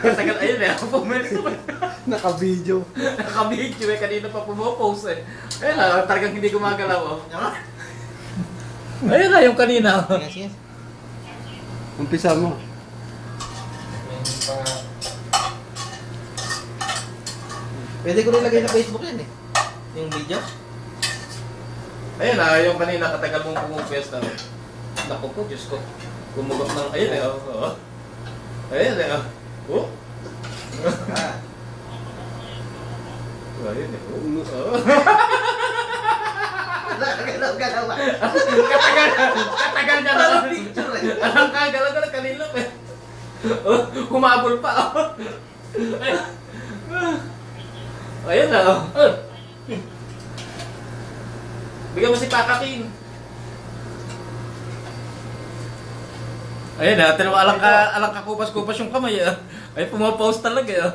Katagal, ayun eh, pumesto pa. Naka-video. Nakabidyo eh, kanina pa pumopost eh. Ayun na, talagang hindi gumagalaw oh. Ayun na yung kanina. oh. Sige, sige. Umpisa mo. Pwede ko rin lagay sa Facebook yan eh. Yung video. Ayun na, yung kanina katagal mong pumupesto. Naku po, Diyos ko. Gumugot ng, ayun eh, oh. oh. Ayun eh, oh. Oh. Ayun eh, oh. oh. Galaw-galaw ah. Katagal, katagal niya na. Parang picture eh. Alam ka, galaw-galaw kanina eh. Oh, humabol pa oh. Ayun. Ayun na oh. Oh. Bigyan mo si Pakakin. Ayun na, tinawag alang ka, alang ka kupas-kupas yung kamay ah. Ay, pumapost talaga ah.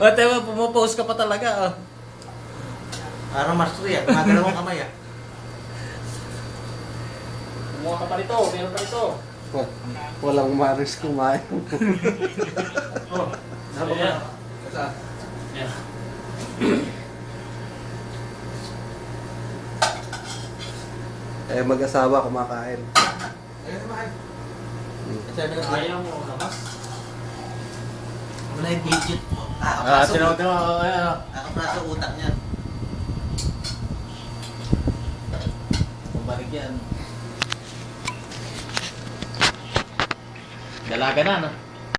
O, tayo, pumapost ka pa talaga ah. Parang master yan. Magalaw ang kamay ah. Kumuha ka pa rito, meron pa rito. Wa- Walang maris kumain. Oh, Ayan. na. Kasa. Yan. eh, mag-asawa kumakain. Ayun naman. Sabi na Ayaw mo, labas. Wala yung digit. Ah, Kakapraso. tinaw, tinaw, ayan ah. Kakapraso utak niyan. Bumalik yan. Dalaga na, no?